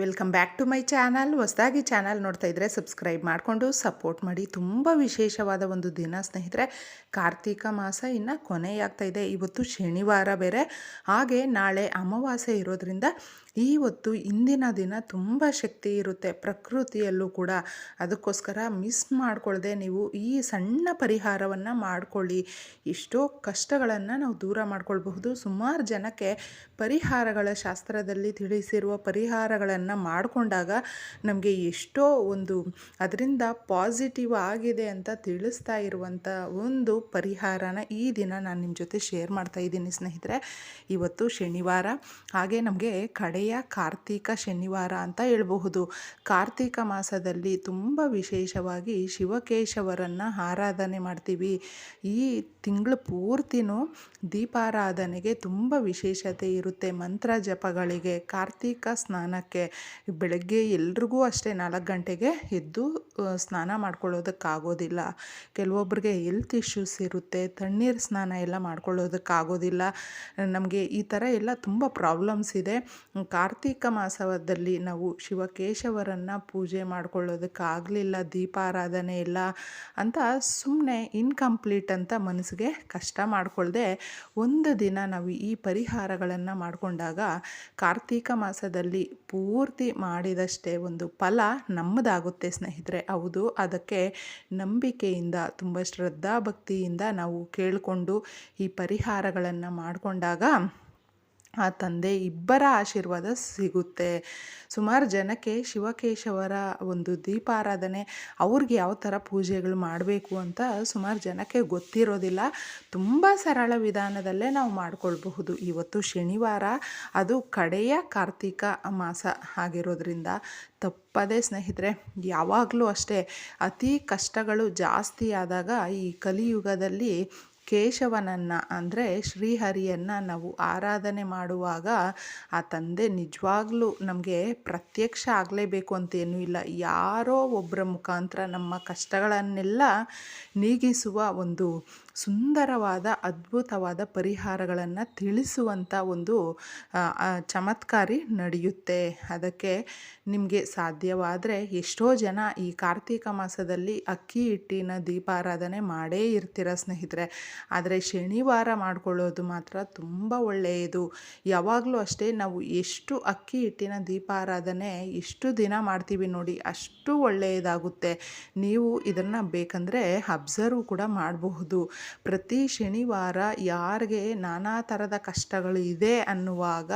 Welcome back to my channel. ಹೊಸದಾಗಿ channel ನೋಡ್ತಾ ಇದ್ದರೆ ಸಬ್ಸ್ಕ್ರೈಬ್ ಮಾಡಿಕೊಂಡು ಸಪೋರ್ಟ್ ಮಾಡಿ. ತುಂಬ ವಿಶೇಷವಾದ ಒಂದು ದಿನ ಸ್ನೇಹಿತರೆ, ಕಾರ್ತಿಕ ಮಾಸ ಇನ್ನು ಕೊನೆಯಾಗ್ತಾ ಇದೆ. ಇವತ್ತು ಶನಿವಾರ ಬೇರೆ. ಹಾಗೆ ನಾಳೆ ಅಮಾವಾಸ್ಯೆ ಇರೋದ್ರಿಂದ ಈ ಹೊತ್ತು ಇಂದಿನ ದಿನ ತುಂಬ ಶಕ್ತಿ ಇರುತ್ತೆ ಪ್ರಕೃತಿಯಲ್ಲೂ ಕೂಡ. ಅದಕ್ಕೋಸ್ಕರ ಮಿಸ್ ಮಾಡಿಕೊಳ್ಳದೆ ನೀವು ಈ ಸಣ್ಣ ಪರಿಹಾರವನ್ನು ಮಾಡಿಕೊಳ್ಳಿ. ಎಷ್ಟೋ ಕಷ್ಟಗಳನ್ನು ನಾವು ದೂರ ಮಾಡಿಕೊಳ್ಬಹುದು. ಸುಮಾರು ಜನಕ್ಕೆ ಪರಿಹಾರಗಳ ಶಾಸ್ತ್ರದಲ್ಲಿ ತಿಳಿಸಿರುವ ಪರಿಹಾರಗಳನ್ನು ಮಾಡಿಕೊಂಡಾಗ ನಮಗೆ ಎಷ್ಟೋ ಒಂದು ಅದರಿಂದ ಪಾಸಿಟಿವ್ ಆಗಿದೆ ಅಂತ ತಿಳಿಸ್ತಾ ಇರುವಂಥ ಒಂದು ಪರಿಹಾರನ ಈ ದಿನ ನಾನು ನಿಮ್ಮ ಜೊತೆ ಶೇರ್ ಮಾಡ್ತಾ ಇದ್ದೀನಿ ಸ್ನೇಹಿತರೆ. ಇವತ್ತು ಶನಿವಾರ. ಹಾಗೆ ನಮಗೆ ಕಡೆಯ ಕಾರ್ತೀಕ ಶನಿವಾರ ಅಂತ ಹೇಳಬಹುದು. ಕಾರ್ತೀಕ ಮಾಸದಲ್ಲಿ ತುಂಬ ವಿಶೇಷವಾಗಿ ಶಿವಕೇಶವರನ್ನು ಆರಾಧನೆ ಮಾಡ್ತೀವಿ. ಈ ತಿಂಗಳು ಪೂರ್ತಿನೂ ದೀಪಾರಾಧನೆಗೆ ತುಂಬ ವಿಶೇಷತೆ ಇರುತ್ತೆ ಮಂತ್ರ ಜಪಗಳಿಗೆ, ಕಾರ್ತೀಕ ಸ್ನಾನಕ್ಕೆ. ಬೆಳಗ್ಗೆ ಎಲ್ರಿಗೂ ಅಷ್ಟೇ ನಾಲ್ಕು ಗಂಟೆಗೆ ಎದ್ದು ಸ್ನಾನ ಮಾಡ್ಕೊಳ್ಳೋದಕ್ಕಾಗೋದಿಲ್ಲ. ಕೆಲವೊಬ್ಬರಿಗೆ ಹೆಲ್ತ್ ಇಶ್ಯೂಸ್ ಇರುತ್ತೆ, ತಣ್ಣೀರು ಸ್ನಾನ ಎಲ್ಲ ಮಾಡ್ಕೊಳ್ಳೋದಕ್ಕಾಗೋದಿಲ್ಲ. ನಮಗೆ ಈ ಥರ ಎಲ್ಲ ತುಂಬ ಪ್ರಾಬ್ಲಮ್ಸ್ ಇದೆ. ಕಾರ್ತೀಕ ಮಾಸದಲ್ಲಿ ನಾವು ಶಿವಕೇಶವರನ್ನು ಪೂಜೆ ಮಾಡ್ಕೊಳ್ಳೋದಕ್ಕಾಗಲಿಲ್ಲ, ದೀಪಾರಾಧನೆ ಇಲ್ಲ ಅಂತ ಸುಮ್ಮನೆ ಇನ್ಕಂಪ್ಲೀಟ್ ಅಂತ ಮನಸ್ಸಿಗೆ ಕಷ್ಟ ಮಾಡಿಕೊಳ್ಳದೆ ಒಂದು ದಿನ ನಾವು ಈ ಪರಿಹಾರಗಳನ್ನು ಮಾಡಿಕೊಂಡಾಗ ಕಾರ್ತೀಕ ಮಾಸದಲ್ಲಿ ಪೂರ್ತಿ ಮಾಡಿದಷ್ಟೇ ಒಂದು ಫಲ ನಮ್ಮದಾಗುತ್ತೆ ಸ್ನೇಹಿತರೆ. ಹೌದು, ಅದಕ್ಕೆ ನಂಬಿಕೆಯಿಂದ, ತುಂಬ ಶ್ರದ್ಧಾ ಭಕ್ತಿಯಿಂದ ನಾವು ಕೇಳಿಕೊಂಡು ಈ ಪರಿಹಾರಗಳನ್ನು ಮಾಡಿಕೊಂಡಾಗ ಆ ತಂದೆ ಇಬ್ಬರ ಆಶೀರ್ವಾದ ಸಿಗುತ್ತೆ. ಸುಮಾರು ಜನಕ್ಕೆ ಶಿವಕೇಶವರ ಒಂದು ದೀಪಾರಾಧನೆ, ಅವ್ರಿಗೆ ಯಾವ ಥರ ಪೂಜೆಗಳು ಮಾಡಬೇಕು ಅಂತ ಸುಮಾರು ಜನಕ್ಕೆ ಗೊತ್ತಿರೋದಿಲ್ಲ. ತುಂಬ ಸರಳ ವಿಧಾನದಲ್ಲೇ ನಾವು ಮಾಡಿಕೊಳ್ಬಹುದು. ಇವತ್ತು ಶನಿವಾರ, ಅದು ಕಡೆಯ ಕಾರ್ತಿಕ ಮಾಸ ಆಗಿರೋದ್ರಿಂದ ತಪ್ಪದೇ ಸ್ನೇಹಿತರೆ, ಯಾವಾಗಲೂ ಅಷ್ಟೇ ಅತಿ ಕಷ್ಟಗಳು ಜಾಸ್ತಿ ಆದಾಗ ಈ ಕಲಿಯುಗದಲ್ಲಿ ಕೇಶವನನ್ನು, ಅಂದರೆ ಶ್ರೀಹರಿಯನ್ನು ನಾವು ಆರಾಧನೆ ಮಾಡುವಾಗ ಆ ತಂದೆ ನಿಜವಾಗ್ಲೂ ನಮಗೆ ಪ್ರತ್ಯಕ್ಷ ಆಗಲೇಬೇಕು ಅಂತೇನೂ ಇಲ್ಲ. ಯಾರೋ ಒಬ್ಬರ ಮುಖಾಂತರ ನಮ್ಮ ಕಷ್ಟಗಳನ್ನೆಲ್ಲ ನೀಗಿಸುವ ಒಂದು ಸುಂದರವಾದ, ಅದ್ಭುತವಾದ ಪರಿಹಾರಗಳನ್ನು ತಿಳಿಸುವಂಥ ಒಂದು ಚಮತ್ಕಾರಿ ನಡೆಯುತ್ತೆ. ಅದಕ್ಕೆ ನಿಮಗೆ ಸಾಧ್ಯವಾದರೆ ಎಷ್ಟೋ ಜನ ಈ ಕಾರ್ತೀಕ ಮಾಸದಲ್ಲಿ ಅಕ್ಕಿ ಹಿಟ್ಟಿನ ದೀಪಾರಾಧನೆ ಮಾಡೇ ಇರ್ತೀರ ಸ್ನೇಹಿತರೆ. ಆದರೆ ಶನಿವಾರ ಮಾಡಿಕೊಳ್ಳೋದು ಮಾತ್ರ ತುಂಬ ಒಳ್ಳೆಯದು. ಯಾವಾಗಲೂ ಅಷ್ಟೇ ನಾವು ಎಷ್ಟು ಅಕ್ಕಿ ಹಿಟ್ಟಿನ ದೀಪಾರಾಧನೆ ಎಷ್ಟು ದಿನ ಮಾಡ್ತೀವಿ ನೋಡಿ ಅಷ್ಟು ಒಳ್ಳೆಯದಾಗುತ್ತೆ. ನೀವು ಇದನ್ನು ಬೇಕಂದರೆ ಅಬ್ಸರ್ವ್ ಕೂಡ ಮಾಡಬಹುದು. ಪ್ರತಿ ಶನಿವಾರ ಯಾರಿಗೆ ನಾನಾ ಥರದ ಕಷ್ಟಗಳು ಇದೆ ಅನ್ನುವಾಗ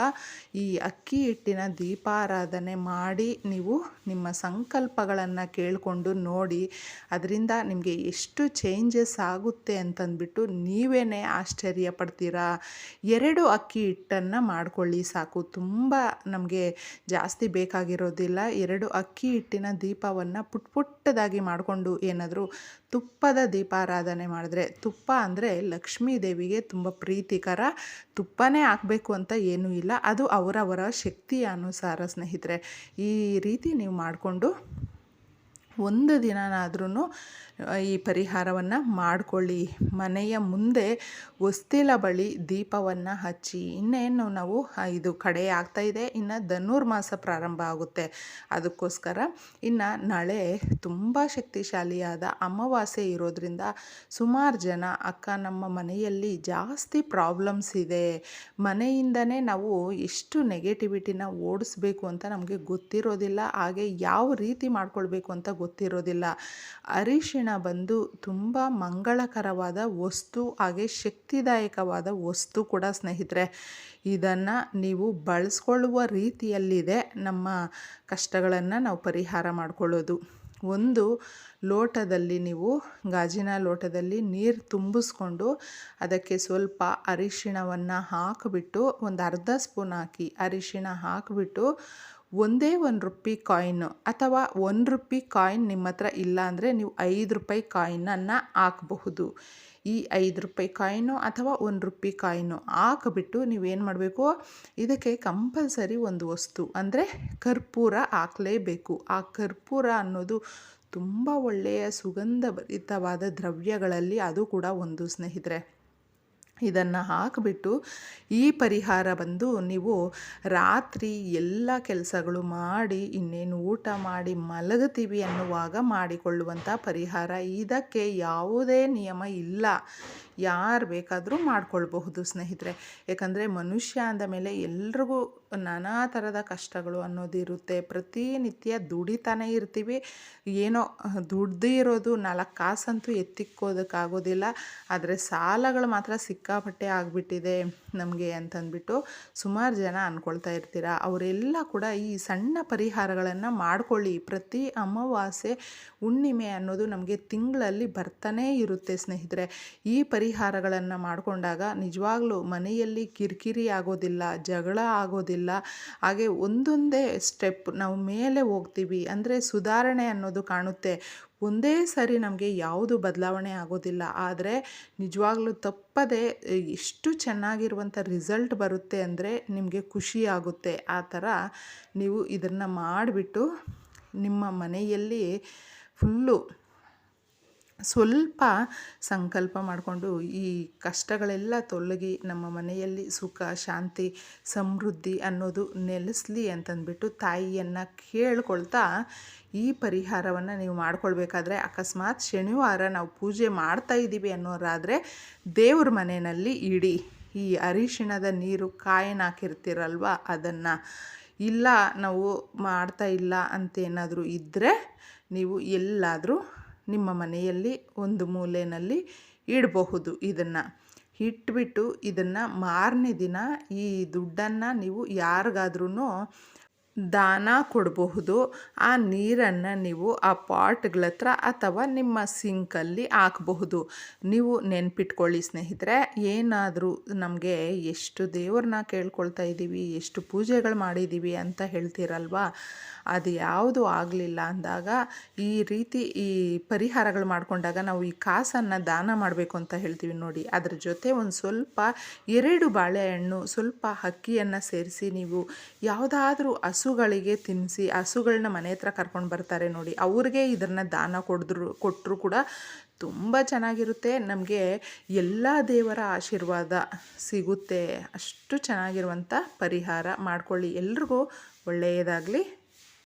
ಈ ಅಕ್ಕಿ ಹಿಟ್ಟಿನ ದೀಪಾರಾಧನೆ ಮಾಡಿ ನೀವು ನಿಮ್ಮ ಸಂಕಲ್ಪಗಳನ್ನು ಕೇಳಿಕೊಂಡು ನೋಡಿ, ಅದರಿಂದ ನಿಮಗೆ ಎಷ್ಟು ಚೇಂಜಸ್ ಆಗುತ್ತೆ ಅಂತಂದ್ಬಿಟ್ಟು ನೀವೇ ಆಶ್ಚರ್ಯ ಪಡ್ತೀರಾ? ಎರಡು ಅಕ್ಕಿ ಹಿಟ್ಟನ್ನು ಮಾಡ್ಕೊಳ್ಳಿ ಸಾಕು. ತುಂಬ ನಮಗೆ ಜಾಸ್ತಿ ಬೇಕಾಗಿರೋದಿಲ್ಲ. ಎರಡು ಅಕ್ಕಿ ಹಿಟ್ಟಿನ ದೀಪವನ್ನು ಪುಟ್ ಪುಟ್ಟದಾಗಿ ಮಾಡಿಕೊಂಡು ಏನಾದರೂ ತುಪ್ಪದ ದೀಪಾರಾಧನೆ ಮಾಡಿದ್ರೆ ತುಪ್ಪ ಅಂದರೆ ಲಕ್ಷ್ಮೀ ದೇವಿಗೆ ತುಂಬ ಪ್ರೀತಿಕರ. ತುಪ್ಪನೇ ಹಾಕಬೇಕು ಅಂತ ಏನೂ ಇಲ್ಲ. ಅದು ಅವರವರ ಶಕ್ತಿಯ ಅನುಸಾರ ಸ್ನೇಹಿತರೆ. ಈ ರೀತಿ ನೀವು ಮಾಡಿಕೊಂಡು ಒಂದು ದಿನನಾದ್ರೂ ಈ ಪರಿಹಾರವನ್ನು ಮಾಡಿಕೊಳ್ಳಿ. ಮನೆಯ ಮುಂದೆ ಹೊಸ್ತಿಲ ಬಳಿ ದೀಪವನ್ನು ಹಚ್ಚಿ. ಇನ್ನೇನು ನಾವು ಇದು ಕಡೆ ಆಗ್ತಾಯಿದೆ ಇನ್ನು ಧನುರ್ಮಾಸ ಪ್ರಾರಂಭ ಆಗುತ್ತೆ. ಅದಕ್ಕೋಸ್ಕರ ಇನ್ನು ನಾಳೆ ತುಂಬ ಶಕ್ತಿಶಾಲಿಯಾದ ಅಮಾವಾಸ್ಯೆ ಇರೋದ್ರಿಂದ ಸುಮಾರು ಜನ ಅಕ್ಕ ನಮ್ಮ ಮನೆಯಲ್ಲಿ ಜಾಸ್ತಿ ಪ್ರಾಬ್ಲಮ್ಸ್ ಇದೆ. ಮನೆಯಿಂದನೇ ನಾವು ಎಷ್ಟು ನೆಗೆಟಿವಿಟಿನ ಓಡಿಸ್ಬೇಕು ಅಂತ ನಮಗೆ ಗೊತ್ತಿರೋದಿಲ್ಲ. ಹಾಗೆ ಯಾವ ರೀತಿ ಮಾಡ್ಕೊಳ್ಬೇಕು ಅಂತ ಗೊತ್ತಿರೋದಿಲ್ಲ. ಅರಿಶಿಣ ಬಂದು ತುಂಬ ಮಂಗಳಕರವಾದ ವಸ್ತು, ಹಾಗೆ ಶಕ್ತಿದಾಯಕವಾದ ವಸ್ತು ಕೂಡ ಸ್ನೇಹಿತರೆ. ಇದನ್ನು ನೀವು ಬಳಸ್ಕೊಳ್ಳುವ ರೀತಿಯಲ್ಲಿದೆ ನಮ್ಮ ಕಷ್ಟಗಳನ್ನು ನಾವು ಪರಿಹಾರ ಮಾಡಿಕೊಳ್ಳೋದು. ಒಂದು, ಲೋಟದಲ್ಲಿ ನೀವು, ಗಾಜಿನ ಲೋಟದಲ್ಲಿ ನೀರು ತುಂಬಿಸ್ಕೊಂಡು ಅದಕ್ಕೆ ಸ್ವಲ್ಪ ಅರಿಶಿಣವನ್ನು ಹಾಕಿಬಿಟ್ಟು, ಒಂದು ಅರ್ಧ ಸ್ಪೂನ್ ಹಾಕಿ ಅರಿಶಿಣ ಹಾಕಿಬಿಟ್ಟು ಒಂದೇ ಒಂದು ರುಪಿ ಕಾಯಿನ್ ಅಥವಾ ಒಂದು ರುಪಿ ಕಾಯಿನ್ ನಿಮ್ಮ ಹತ್ರ ಇಲ್ಲ ಅಂದರೆ ನೀವು ಐದು ರೂಪಾಯಿ ಕಾಯಿನನ್ನು ಹಾಕಬಹುದು. ಈ ಐದು ರೂಪಾಯಿ ಕಾಯಿನು ಅಥವಾ ಒಂದು ರುಪಿ ಕಾಯಿನು ಹಾಕಿಬಿಟ್ಟು ನೀವೇನು ಮಾಡಬೇಕು? ಇದಕ್ಕೆ ಕಂಪಲ್ಸರಿ ಒಂದು ವಸ್ತು ಅಂದರೆ ಕರ್ಪೂರ ಹಾಕಲೇಬೇಕು. ಆ ಕರ್ಪೂರ ಅನ್ನೋದು ತುಂಬ ಒಳ್ಳೆಯ ಸುಗಂಧಭರಿತವಾದ ದ್ರವ್ಯಗಳಲ್ಲಿ ಅದು ಕೂಡ ಒಂದು ಸ್ನೇಹಿತರೆ. ಇದನ್ನು ಹಾಕಿಬಿಟ್ಟು ಈ ಪರಿಹಾರ ಬಂದು ನೀವು ರಾತ್ರಿ ಎಲ್ಲ ಕೆಲಸಗಳು ಮಾಡಿ, ಇನ್ನೇನು ಊಟ ಮಾಡಿ ಮಲಗುತ್ತೀವಿ ಅನ್ನುವಾಗ ಮಾಡಿಕೊಳ್ಳುವಂಥ ಪರಿಹಾರ. ಇದಕ್ಕೆ ಯಾವುದೇ ನಿಯಮ ಇಲ್ಲ. ಯಾರು ಬೇಕಾದರೂ ಮಾಡಿಕೊಳ್ಬಹುದು ಸ್ನೇಹಿತರೆ. ಯಾಕಂದರೆ ಮನುಷ್ಯ ಅಂದ ಮೇಲೆ ಎಲ್ರಿಗೂ ನಾನಾ ಥರದ ಕಷ್ಟಗಳು ಅನ್ನೋದಿರುತ್ತೆ ಪ್ರತಿನಿತ್ಯ ದುಡಿತಾನೆ ಇರ್ತೀವಿ. ಏನೋ ದುಡ್ದೇ ಇರೋದು ನಾಲ್ಕು ಕಾಸಂತೂ ಎತ್ತಿಕ್ಕೋದಕ್ಕಾಗೋದಿಲ್ಲ. ಆದರೆ ಸಾಲಗಳು ಮಾತ್ರ ಸಿಕ್ಕಾಪಟ್ಟೆ ಆಗಿಬಿಟ್ಟಿದೆ ನಮಗೆ ಅಂತಂದ್ಬಿಟ್ಟು ಸುಮಾರು ಜನ ಅಂದ್ಕೊಳ್ತಾ ಇರ್ತೀರ. ಅವರೆಲ್ಲ ಕೂಡ ಈ ಸಣ್ಣ ಪರಿಹಾರಗಳನ್ನು ಮಾಡ್ಕೊಳ್ಳಿ. ಪ್ರತಿ ಅಮಾವಾಸ್ಯೆ ಹುಣ್ಣಿಮೆ ಅನ್ನೋದು ನಮಗೆ ತಿಂಗಳಲ್ಲಿ ಬರ್ತಾನೇ ಇರುತ್ತೆ ಸ್ನೇಹಿತರೆ. ಈ ಪರಿಹಾರಗಳನ್ನು ಮಾಡಿಕೊಂಡಾಗ ನಿಜವಾಗ್ಲೂ ಮನೆಯಲ್ಲಿ ಕಿರಿಕಿರಿ ಆಗೋದಿಲ್ಲ, ಜಗಳ ಆಗೋದಿಲ್ಲ. ಹಾಗೆ ಒಂದೊಂದೇ ಸ್ಟೆಪ್ ನಾವು ಮೇಲೆ ಹೋಗ್ತೀವಿ. ಅಂದರೆ ಸುಧಾರಣೆ ಅನ್ನೋದು ಕಾಣುತ್ತೆ. ಒಂದೇ ಸರಿ ನಮಗೆ ಯಾವುದು ಬದಲಾವಣೆ ಆಗೋದಿಲ್ಲ. ಆದರೆ ನಿಜವಾಗ್ಲೂ ತಪ್ಪದೆ ಎಷ್ಟು ಚೆನ್ನಾಗಿರುವಂಥ ರಿಸಲ್ಟ್ ಬರುತ್ತೆ ಅಂದರೆ ನಿಮಗೆ ಖುಷಿ ಆಗುತ್ತೆ. ಆ ಥರ ನೀವು ಇದನ್ನು ಮಾಡಿಬಿಟ್ಟು ನಿಮ್ಮ ಮನೆಯಲ್ಲಿ ಫುಲ್ಲು ಸ್ವಲ್ಪ ಸಂಕಲ್ಪ ಮಾಡಿಕೊಂಡು ಈ ಕಷ್ಟಗಳೆಲ್ಲ ತೊಲಗಿ ನಮ್ಮ ಮನೆಯಲ್ಲಿ ಸುಖ, ಶಾಂತಿ, ಸಮೃದ್ಧಿ ಅನ್ನೋದು ನೆಲೆಸಲಿ ಅಂತಂದ್ಬಿಟ್ಟು ತಾಯಿಯನ್ನು ಕೇಳ್ಕೊಳ್ತಾ ಈ ಪರಿಹಾರವನ್ನು ನೀವು ಮಾಡ್ಕೊಳ್ಬೇಕಾದ್ರೆ ಅಕಸ್ಮಾತ್ ಶನಿವಾರ ನಾವು ಪೂಜೆ ಮಾಡ್ತಾ ಇದ್ದೀವಿ ಅನ್ನೋರಾದರೆ ದೇವ್ರ ಮನೆಯಲ್ಲಿ ಇಡಿ. ಈ ಅರಿಶಿಣದ ನೀರು ಕಾಯಿನ ಹಾಕಿರ್ತೀರಲ್ವ ಅದನ್ನು. ಇಲ್ಲ, ನಾವು ಮಾಡ್ತಾ ಇಲ್ಲ ಅಂತೇನಾದರೂ ಇದ್ದರೆ ನೀವು ಎಲ್ಲಾದರೂ ನಿಮ್ಮ ಮನೆಯಲ್ಲಿ ಒಂದು ಮೂಲೆಯಲ್ಲಿ ಇಡಬಹುದು ಇದನ್ನು. ಇಟ್ಬಿಟ್ಟು ಇದನ್ನು ಮಾರನೇ ದಿನ ಈ ದುಡ್ಡನ್ನು ನೀವು ಯಾರಿಗಾದ್ರೂ ದಾನ ಕೊಡಬಹುದು. ಆ ನೀರನ್ನು ನೀವು ಆ ಪಾಟ್ಗಳ ಹತ್ರ ಅಥವಾ ನಿಮ್ಮ ಸಿಂಕಲ್ಲಿ ಹಾಕಬಹುದು. ನೀವು ನೆನ್ಪಿಟ್ಕೊಳ್ಳಿ ಸ್ನೇಹಿತರೆ, ಏನಾದರೂ ನಮಗೆ ಎಷ್ಟು ದೇವ್ರನ್ನ ಕೇಳ್ಕೊಳ್ತಾ ಇದ್ದೀವಿ ಎಷ್ಟು ಪೂಜೆಗಳು ಮಾಡಿದ್ದೀವಿ ಅಂತ ಹೇಳ್ತೀರಲ್ವಾ? ಅದು ಯಾವುದು ಆಗಲಿಲ್ಲ ಅಂದಾಗ, ಈ ರೀತಿ ಈ ಪರಿಹಾರಗಳು ಮಾಡಿಕೊಂಡಾಗ ನಾವು ಈ ಕಾಸನ್ನು ದಾನ ಮಾಡಬೇಕು ಅಂತ ಹೇಳ್ತೀವಿ ನೋಡಿ. ಅದ್ರ ಜೊತೆ ಒಂದು ಸ್ವಲ್ಪ ಎರಡು ಬಾಳೆಹಣ್ಣು, ಸ್ವಲ್ಪ ಅಕ್ಕಿಯನ್ನು ಸೇರಿಸಿ ನೀವು ಯಾವುದಾದ್ರೂ ಹಸುಗಳಿಗೆ ತಿನ್ನಿಸಿ ಹಸುಗಳನ್ನ ಮನೆ ಹತ್ರ ಕರ್ಕೊಂಡು ಬರ್ತಾರೆ ನೋಡಿ. ಅವ್ರಿಗೆ ಇದನ್ನು ದಾನ ಕೊಡಿದ್ರು ಕೊಟ್ಟರು ಕೂಡ ತುಂಬ ಚೆನ್ನಾಗಿರುತ್ತೆ. ನಮಗೆ ಎಲ್ಲ ದೇವರ ಆಶೀರ್ವಾದ ಸಿಗುತ್ತೆ. ಅಷ್ಟು ಚೆನ್ನಾಗಿರುವಂಥ ಪರಿಹಾರ ಮಾಡ್ಕೊಳ್ಳಿ. ಎಲ್ರಿಗೂ ಒಳ್ಳೆಯದಾಗಲಿ.